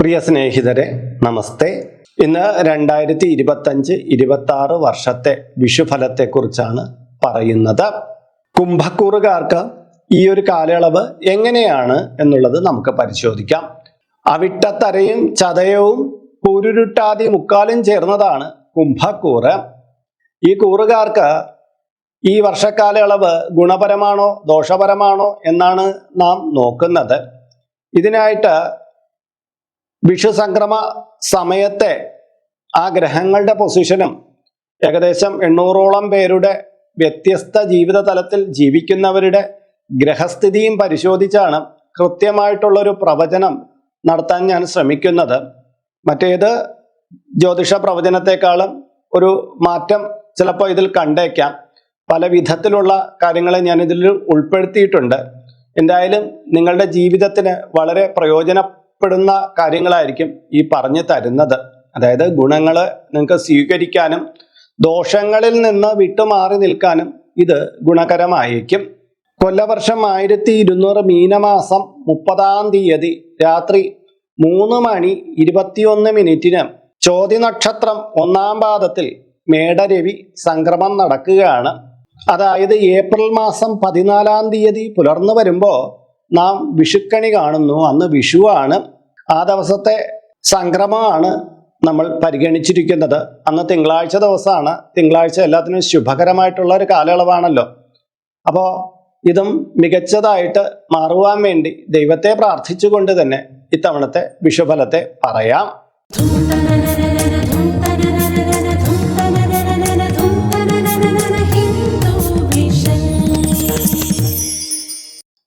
പ്രിയ സ്നേഹിതരെ നമസ്തേ. ഇന്ന് രണ്ടായിരത്തി ഇരുപത്തഞ്ച് ഇരുപത്തി ആറ് വർഷത്തെ വിഷുഫലത്തെക്കുറിച്ചാണ് പറയുന്നത്. കുംഭക്കൂറുകാർക്ക് ഈ ഒരു കാലയളവ് എങ്ങനെയാണ് എന്നുള്ളത് നമുക്ക് പരിശോധിക്കാം. അവിട്ടത്തരയും ചതയവും പുരുരുട്ടാതി മുക്കാലും ചേർന്നതാണ് കുംഭക്കൂറ്. ഈ കൂറുകാർക്ക് ഈ വർഷക്കാലയളവ് ഗുണപരമാണോ ദോഷപരമാണോ എന്നാണ് നാം നോക്കുന്നത്. ഇതിനായിട്ട് വിഷു സംക്രമ സമയത്തെ ആ ഗ്രഹങ്ങളുടെ പൊസിഷനും ഏകദേശം എണ്ണൂറോളം പേരുടെ വ്യത്യസ്ത ജീവിത തലത്തിൽ ജീവിക്കുന്നവരുടെ ഗ്രഹസ്ഥിതിയും പരിശോധിച്ചാണ് കൃത്യമായിട്ടുള്ളൊരു പ്രവചനം നടത്താൻ ഞാൻ ശ്രമിക്കുന്നത്. മറ്റേത് ജ്യോതിഷ പ്രവചനത്തെക്കാളും ഒരു മാറ്റം ചിലപ്പോൾ ഇതിൽ കണ്ടേക്കാം. പല വിധത്തിലുള്ള കാര്യങ്ങളെ ഞാൻ ഇതിൽ ഉൾപ്പെടുത്തിയിട്ടുണ്ട്. എന്തായാലും നിങ്ങളുടെ ജീവിതത്തിന് വളരെ പ്രയോജനപ്പെടുന്ന കാര്യങ്ങളായിരിക്കും ഈ പറഞ്ഞു തരുന്നത്. അതായത് ഗുണങ്ങൾ നിങ്ങൾക്ക് സ്വീകരിക്കാനും ദോഷങ്ങളിൽ നിന്ന് വിട്ടുമാറി നിൽക്കാനും ഇത് ഗുണകരമായിരിക്കും കൊല്ലവർഷം ആയിരത്തി ഇരുന്നൂറ് മീനമാസം മുപ്പതാം തീയതി രാത്രി മൂന്ന് മണി ഇരുപത്തിയൊന്ന് മിനിറ്റിന് ചോതി നക്ഷത്രം ഒന്നാം പാദത്തിൽ മേടരവി സംക്രമം നടക്കുകയാണ്. അതായത് ഏപ്രിൽ മാസം പതിനാലാം തീയതി പുലർന്നു വരുമ്പോൾ നാം വിഷുക്കണി കാണുന്നു. അന്ന് വിഷുവാണ് ആ ദിവസത്തെ സംക്രമമാണ് നമ്മൾ പരിഗണിച്ചിരിക്കുന്നത്. അന്ന് തിങ്കളാഴ്ച ദിവസമാണ്. തിങ്കളാഴ്ച എല്ലാത്തിനും ശുഭകരമായിട്ടുള്ള ഒരു കാലയളവാണല്ലോ. അപ്പോൾ ഇതും മികച്ചതായിട്ട് മാറുവാൻ വേണ്ടി ദൈവത്തെ പ്രാർത്ഥിച്ചുകൊണ്ട് തന്നെ ഇത്തവണത്തെ വിഷുഫലത്തെ പറയാം.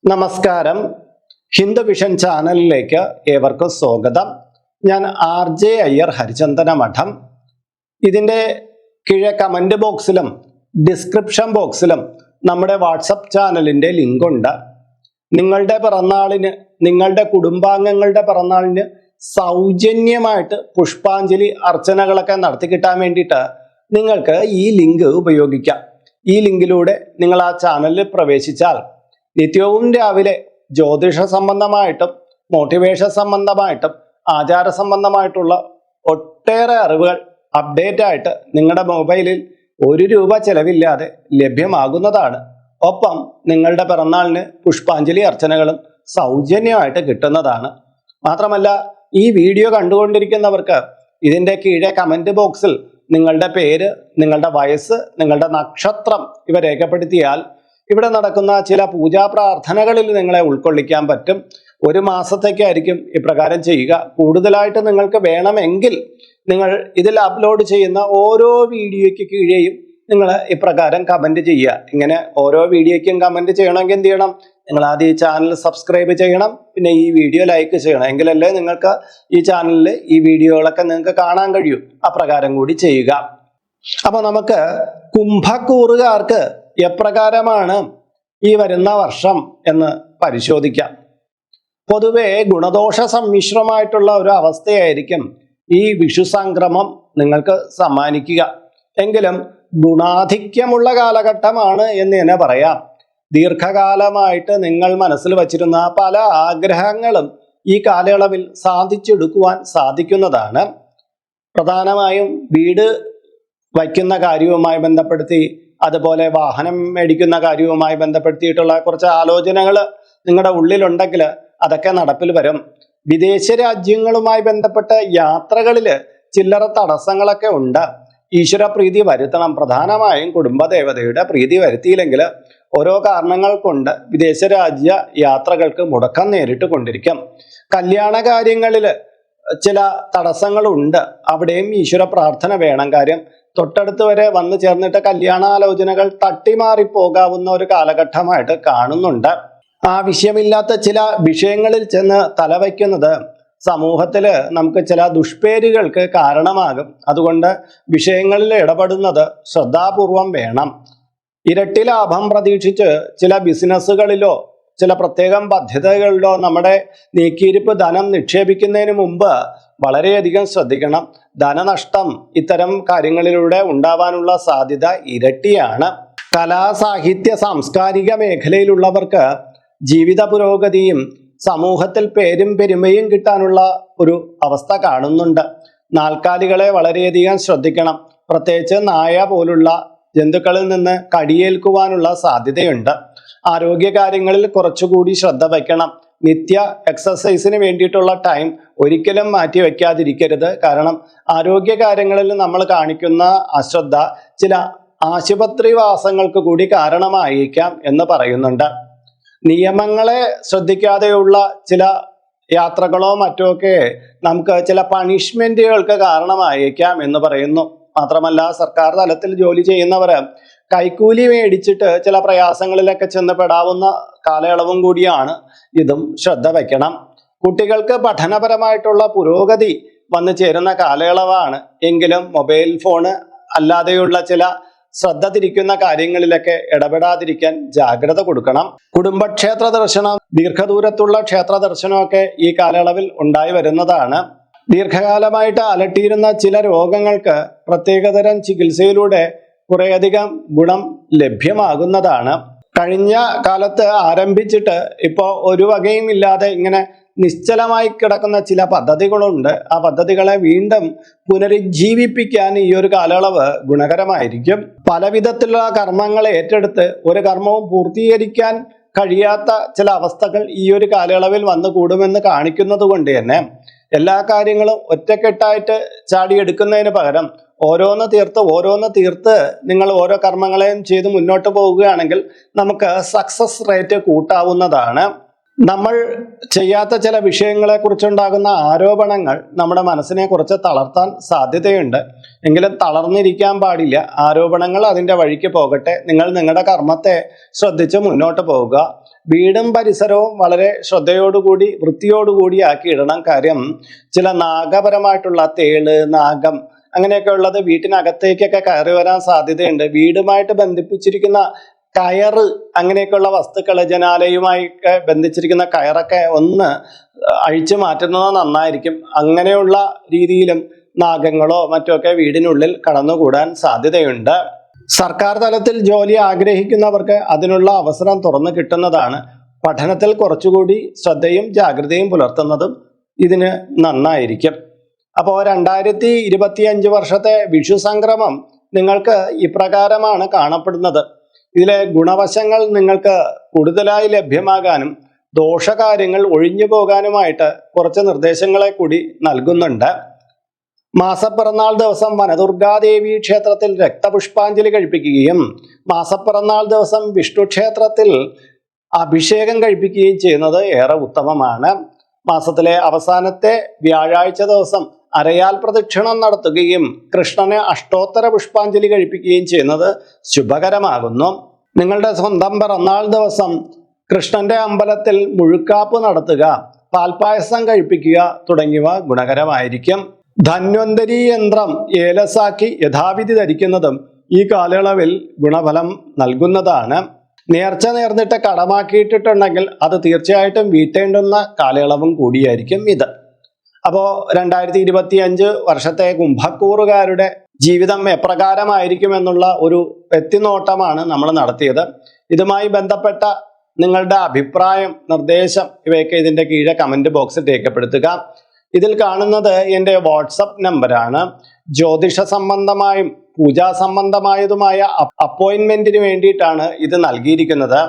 നമസ്കാരം. ഹിന്ദു വിഷൻ ചാനലിലേക്ക് ഏവർക്കും സ്വാഗതം. ഞാൻ ആർ ജെ അയ്യർ ഹരിചന്ദന മഠം ഇതിന്റെ കീഴെ കമന്റ് ബോക്സിലും ഡിസ്ക്രിപ്ഷൻ ബോക്സിലും നമ്മുടെ വാട്സപ്പ് ചാനലിന്റെ ലിങ്കുണ്ട്. നിങ്ങളുടെ പിറന്നാളിന് നിങ്ങളുടെ കുടുംബാംഗങ്ങളുടെ പിറന്നാളിന് സൗജന്യമായിട്ട് പുഷ്പാഞ്ജലി അർച്ചനകളൊക്കെ നടത്തി കിട്ടാൻ വേണ്ടിയിട്ട് നിങ്ങൾക്ക് ഈ ലിങ്ക് ഉപയോഗിക്കാം. ഈ ലിങ്കിലൂടെ നിങ്ങൾ ആ ചാനലിൽ പ്രവേശിച്ചാൽ നിത്യവും രാവിലെ ജ്യോതിഷ സംബന്ധമായിട്ടും മോട്ടിവേഷൻ സംബന്ധമായിട്ടും ആചാര സംബന്ധമായിട്ടുള്ള ഒട്ടേറെ അറിവുകൾ അപ്ഡേറ്റ് ആയിട്ട് നിങ്ങളുടെ മൊബൈലിൽ ഒരു രൂപ ചെലവില്ലാതെ ലഭ്യമാകുന്നതാണ്. ഒപ്പം നിങ്ങളുടെ പിറന്നാളിന് പുഷ്പാഞ്ജലി അർച്ചനകളും സൗജന്യമായിട്ട് കിട്ടുന്നതാണ്. മാത്രമല്ല ഈ വീഡിയോ കണ്ടുകൊണ്ടിരിക്കുന്നവർക്ക് ഇതിന്റെ കീഴെ കമന്റ് ബോക്സിൽ നിങ്ങളുടെ പേര് നിങ്ങളുടെ വയസ്സ് നിങ്ങളുടെ നക്ഷത്രം ഇവ രേഖപ്പെടുത്തിയാൽ ഇവിടെ നടക്കുന്ന ചില പൂജാ പ്രാർത്ഥനകളിൽ നിങ്ങളെ ഉൾക്കൊള്ളിക്കാൻ പറ്റും. ഒരു മാസത്തേക്കായിരിക്കും ഇപ്രകാരം ചെയ്യുക. കൂടുതലായിട്ട് നിങ്ങൾക്ക് വേണമെങ്കിൽ നിങ്ങൾ ഇതിൽ അപ്ലോഡ് ചെയ്യുന്ന ഓരോ വീഡിയോയ്ക്ക് കീഴെയും നിങ്ങൾ ഇപ്രകാരം കമന്റ് ചെയ്യുക. ഇങ്ങനെ ഓരോ വീഡിയോയ്ക്കും കമന്റ് ചെയ്യണമെങ്കിൽ എന്ത് ചെയ്യണം? നിങ്ങൾ ആദ്യം ഈ ചാനൽ സബ്സ്ക്രൈബ് ചെയ്യണം. പിന്നെ ഈ വീഡിയോ ലൈക്ക് ചെയ്യണം. എങ്കിലല്ലേ നിങ്ങൾക്ക് ഈ ചാനലിൽ ഈ വീഡിയോകളൊക്കെ നിങ്ങൾക്ക് കാണാൻ കഴിയൂ. അപ്രകാരം കൂടി ചെയ്യുക. അപ്പോൾ നമുക്ക് കുംഭക്കൂറുകാർക്ക് എപ്രകാരമാണ് ഈ വരുന്ന വർഷം എന്ന് പരിശോധിക്കാം. പൊതുവെ ഗുണദോഷ സമ്മിശ്രമായിട്ടുള്ള ഒരു അവസ്ഥയായിരിക്കും ഈ വിഷു സംക്രമം നിങ്ങൾക്ക് സമ്മാനിക്കുക. എങ്കിലും ഗുണാധിക്യമുള്ള കാലഘട്ടമാണ് എന്ന് തന്നെ പറയാം. ദീർഘകാലമായിട്ട് നിങ്ങൾ മനസ്സിൽ വച്ചിരുന്ന പല ആഗ്രഹങ്ങളും ഈ കാലയളവിൽ സാധിച്ചെടുക്കുവാൻ സാധിക്കുന്നതാണ്. പ്രധാനമായും വീട് വയ്ക്കുന്ന കാര്യവുമായി ബന്ധപ്പെടുത്തി അതുപോലെ വാഹനം മേടിക്കുന്ന കാര്യവുമായി ബന്ധപ്പെടുത്തിയിട്ടുള്ള കുറച്ച് ആലോചനകൾ നിങ്ങളുടെ ഉള്ളിലുണ്ടെങ്കിൽ അതൊക്കെ നടപ്പിൽ വരും. വിദേശ രാജ്യങ്ങളുമായി ബന്ധപ്പെട്ട യാത്രകളിൽ ചില്ലറ തടസ്സങ്ങളൊക്കെ ഉണ്ട്. ഈശ്വര പ്രീതി വരുത്തണം. പ്രധാനമായും കുടുംബദേവതയുടെ പ്രീതി വരുത്തിയില്ലെങ്കിൽ ഓരോ കാരണങ്ങൾ കൊണ്ട് വിദേശ രാജ്യ യാത്രകൾക്ക് മുടക്കം നേരിട്ട് കൊണ്ടിരിക്കും. കല്യാണ കാര്യങ്ങളിൽ ചില തടസ്സങ്ങളുണ്ട്. അവിടെയും ഈശ്വര പ്രാർത്ഥന വേണം. കാര്യം തൊട്ടടുത്ത് വരെ വന്നു ചേർന്നിട്ട് കല്യാണാലോചനകൾ തട്ടിമാറി പോകാവുന്ന ഒരു കാലഘട്ടമായിട്ട് കാണുന്നുണ്ട്. ആവശ്യമില്ലാത്ത ചില വിഷയങ്ങളിൽ ചെന്ന് തലവയ്ക്കുന്നത് സമൂഹത്തിൽ നമുക്ക് ചില ദുഷ്പേരുകൾക്ക് കാരണമാകും. അതുകൊണ്ട് വിഷയങ്ങളിൽ ഇടപെടുന്നത് ശ്രദ്ധാപൂർവം വേണം. ഇരട്ടി ലാഭം പ്രതീക്ഷിച്ച് ചില ബിസിനസ്സുകളിലോ ചില പ്രത്യേകം പദ്ധതികളിലോ നമ്മുടെ നീക്കിയിരിപ്പ് ധനം നിക്ഷേപിക്കുന്നതിന് മുമ്പ് വളരെയധികം ശ്രദ്ധിക്കണം. ധനനഷ്ടം ഇത്തരം കാര്യങ്ങളിലൂടെ ഉണ്ടാവാനുള്ള സാധ്യത ഇരട്ടിയാണ്. കലാ സാഹിത്യ സാംസ്കാരിക മേഖലയിലുള്ളവർക്ക് ജീവിത പുരോഗതിയും സമൂഹത്തിൽ പേരും പെരുമയും കിട്ടാനുള്ള ഒരു അവസ്ഥ കാണുന്നുണ്ട്. നാൽക്കാലികളെ വളരെയധികം ശ്രദ്ധിക്കണം. പ്രത്യേകിച്ച് നായ പോലുള്ള ജന്തുക്കളിൽ നിന്ന് കടിയേൽക്കുവാനുള്ള സാധ്യതയുണ്ട്. ആരോഗ്യ കാര്യങ്ങളിൽ കുറച്ചുകൂടി ശ്രദ്ധ വയ്ക്കണം. നിത്യ എക്സസൈസിന് വേണ്ടിയിട്ടുള്ള ടൈം ഒരിക്കലും മാറ്റി വയ്ക്കാതിരിക്കരുത്. കാരണം ആരോഗ്യ കാര്യങ്ങളിൽ നമ്മൾ കാണിക്കുന്ന അശ്രദ്ധ ചില ആശുപത്രിവാസങ്ങൾക്ക് കൂടി കാരണമായേക്കാം എന്ന് പറയുന്നുണ്ട്. നിയമങ്ങളെ ശ്രദ്ധിക്കാതെയുള്ള ചില യാത്രകളോ മറ്റോ ഒക്കെ നമുക്ക് ചില പണിഷ്മെന്റുകൾക്ക് കാരണമായേക്കാം എന്ന് പറയുന്നു. മാത്രമല്ല സർക്കാർ തലത്തിൽ ജോലി ചെയ്യുന്നവർ കൈക്കൂലി മേടിച്ചിട്ട് ചില പ്രയാസങ്ങളിലൊക്കെ ചെന്ന് പെടാവുന്ന കാലയളവും കൂടിയാണ് ഇതും. ശ്രദ്ധ വയ്ക്കണം കുട്ടികൾക്ക് പഠനപരമായിട്ടുള്ള പുരോഗതി വന്നു ചേരുന്ന കാലയളവാണ്. എങ്കിലും മൊബൈൽ ഫോണ് അല്ലാതെയുള്ള ചില ശ്രദ്ധ തിരിക്കുന്ന കാര്യങ്ങളിലൊക്കെ ഇടപെടാതിരിക്കാൻ ജാഗ്രത കൊടുക്കണം. കുടുംബക്ഷേത്ര ദർശനം ദീർഘദൂരത്തുള്ള ക്ഷേത്ര ദർശനമൊക്കെ ഈ കാലയളവിൽ ഉണ്ടായി വരുന്നതാണ്. ദീർഘകാലമായിട്ട് അലട്ടിയിരുന്ന ചില രോഗങ്ങൾക്ക് പ്രത്യേകതരം ചികിത്സയിലൂടെ കുറേയധികം ഗുണം ലഭ്യമാകുന്നതാണ്. കഴിഞ്ഞ കാലത്ത് ആരംഭിച്ചിട്ട് ഇപ്പോൾ ഒരു വകയും ഇല്ലാതെ ഇങ്ങനെ നിശ്ചലമായി കിടക്കുന്ന ചില പദ്ധതികളുണ്ട്. ആ പദ്ധതികളെ വീണ്ടും പുനരുജ്ജീവിപ്പിക്കാൻ ഈ ഒരു കാലയളവ് ഗുണകരമായിരിക്കും. പലവിധത്തിലുള്ള കർമ്മങ്ങൾ ഏറ്റെടുത്ത് ഒരു കർമ്മവും പൂർത്തീകരിക്കാൻ കഴിയാത്ത ചില അവസ്ഥകൾ ഈ ഒരു കാലയളവിൽ വന്നു കൂടുമെന്ന് കാണിക്കുന്നത് കൊണ്ട് തന്നെ എല്ലാ കാര്യങ്ങളും ഒറ്റക്കെട്ടായിട്ട് ചാടിയെടുക്കുന്നതിന് പകരം ഓരോന്ന് തീർത്ത് ഓരോന്ന് തീർത്ത് നിങ്ങൾ ഓരോ കർമ്മങ്ങളെയും ചെയ്ത് മുന്നോട്ട് പോവുകയാണെങ്കിൽ നമുക്ക് സക്സസ് റേറ്റ് കൂട്ടാവുന്നതാണ്. നമ്മൾ ചെയ്യാത്ത ചില വിഷയങ്ങളെ കുറിച്ചുണ്ടാകുന്ന ആരോപണങ്ങൾ നമ്മുടെ മനസ്സിനെ കുറച്ച് തളർത്താൻ സാധ്യതയുണ്ട്. എങ്കിലും തളർന്നിരിക്കാൻ പാടില്ല. ആരോപണങ്ങൾ അതിന്റെ വഴിക്ക് പോകട്ടെ. നിങ്ങൾ നിങ്ങളുടെ കർമ്മത്തെ ശ്രദ്ധിച്ച് മുന്നോട്ട് പോവുക. വീടും പരിസരവും വളരെ ശ്രദ്ധയോടുകൂടി വൃത്തിയോടുകൂടി ആക്കി ഇടണം കാര്യം ചില നാഗപരമായിട്ടുള്ള തേൾ നാഗം അങ്ങനെയൊക്കെ ഉള്ളത് വീട്ടിനകത്തേക്കൊക്കെ കയറി വരാൻ സാധ്യതയുണ്ട്. വീടുമായിട്ട് ബന്ധിപ്പിച്ചിരിക്കുന്ന കയറ് അങ്ങനെയൊക്കെയുള്ള വസ്തുക്കൾ ജനാലയുമായി ബന്ധിച്ചിരിക്കുന്ന കയറൊക്കെ ഒന്ന് അഴിച്ചു മാറ്റുന്നത് നന്നായിരിക്കും. അങ്ങനെയുള്ള രീതിയിലും നാഗങ്ങളോ മറ്റൊക്കെ വീടിനുള്ളിൽ കടന്നുകൂടാൻ സാധ്യതയുണ്ട്. സർക്കാർ തലത്തിൽ ജോലി ആഗ്രഹിക്കുന്നവർക്ക് അതിനുള്ള അവസരം തുറന്നു കിട്ടുന്നതാണ്. പഠനത്തിൽ കുറച്ചുകൂടി ശ്രദ്ധയും ജാഗ്രതയും പുലർത്തുന്നതും ഇതിന് നന്നായിരിക്കും. അപ്പോൾ രണ്ടായിരത്തി ഇരുപത്തി അഞ്ച് വർഷത്തെ വിഷു സംക്രമം നിങ്ങൾക്ക് ഇപ്രകാരമാണ് കാണപ്പെടുന്നത്. ഇതിലെ ഗുണവശങ്ങൾ നിങ്ങൾക്ക് കൂടുതലായി ലഭ്യമാകാനും ദോഷകാര്യങ്ങൾ ഒഴിഞ്ഞു പോകാനുമായിട്ട് കുറച്ച് നിർദ്ദേശങ്ങളെ കൂടി നൽകുന്നുണ്ട്. മാസപ്പിറന്നാൾ ദിവസം വനദുർഗാദേവി ക്ഷേത്രത്തിൽ രക്തപുഷ്പാഞ്ജലി കഴിപ്പിക്കുകയും മാസപ്പിറന്നാൾ ദിവസം വിഷ്ണു ക്ഷേത്രത്തിൽ അഭിഷേകം കഴിപ്പിക്കുകയും ചെയ്യുന്നത് ഏറെ ഉത്തമമാണ്. മാസത്തിലെ അവസാനത്തെ വ്യാഴാഴ്ച ദിവസം അരയാൽ പ്രദക്ഷിണം നടത്തുകയും കൃഷ്ണന് അഷ്ടോത്തര പുഷ്പാഞ്ജലി കഴിപ്പിക്കുകയും ചെയ്യുന്നത് ശുഭകരമാകുന്നു. നിങ്ങളുടെ സ്വന്തം പിറന്നാൾ ദിവസം കൃഷ്ണന്റെ അമ്പലത്തിൽ മുഴുക്കാപ്പ് നടത്തുക പാൽപായസം കഴിപ്പിക്കുക തുടങ്ങിയവ ഗുണകരമായിരിക്കും. ധന്വന്തരി യന്ത്രം ഏലസാക്കി യഥാവിധി ധരിക്കുന്നതും ഈ കാലയളവിൽ ഗുണഫലം നൽകുന്നതാണ്. നേർച്ച നേർന്നിട്ട് കടമാക്കിയിട്ടിട്ടുണ്ടെങ്കിൽ അത് തീർച്ചയായിട്ടും വീട്ടേണ്ടുന്ന കാലയളവും കൂടിയായിരിക്കും ഇത്. അപ്പോൾ രണ്ടായിരത്തി ഇരുപത്തി അഞ്ച് വർഷത്തെ കുംഭക്കൂറുകാരുടെ ജീവിതം എപ്രകാരമായിരിക്കും എന്നുള്ള ഒരു എത്തിനോട്ടമാണ് നമ്മൾ നടത്തിയത്. ഇതുമായി ബന്ധപ്പെട്ട നിങ്ങളുടെ അഭിപ്രായം നിർദ്ദേശം ഇവയൊക്കെ ഇതിന്റെ കീഴെ കമന്റ് ബോക്സിൽ രേഖപ്പെടുത്തുക. ഇതിൽ കാണുന്നത് എന്റെ വാട്സപ്പ് നമ്പറാണ് ജ്യോതിഷ സംബന്ധമായും പൂജാ സംബന്ധമായതുമായ അപ്പോയിൻമെന്റിന് വേണ്ടിയിട്ടാണ് ഇത് നൽകിയിരിക്കുന്നത്.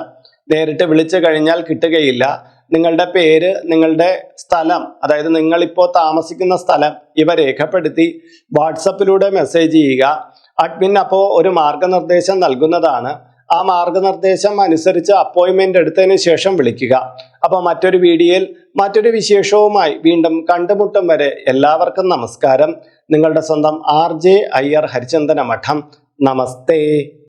നേരിട്ട് വിളിച്ചു കഴിഞ്ഞാൽ കിട്ടുകയില്ല. നിങ്ങളുടെ പേര് നിങ്ങളുടെ സ്ഥലം അതായത് നിങ്ങളിപ്പോൾ താമസിക്കുന്ന സ്ഥലം ഇവ രേഖപ്പെടുത്തി വാട്സപ്പിലൂടെ മെസ്സേജ് ചെയ്യുക. അഡ്മിൻ അപ്പോൾ ഒരു മാർഗനിർദ്ദേശം നൽകുന്നതാണ്. ആ മാർഗനിർദ്ദേശം അനുസരിച്ച് അപ്പോയിൻമെന്റ് എടുത്തതിന് ശേഷം വിളിക്കുക. അപ്പോൾ മറ്റൊരു വീഡിയോയിൽ മറ്റൊരു വിശേഷവുമായി വീണ്ടും കണ്ടുമുട്ടും വരെ എല്ലാവർക്കും നമസ്കാരം. നിങ്ങളുടെ സ്വന്തം ആർ ജെ അയ്യർ ഹരിചന്ദന മഠം നമസ്തേ.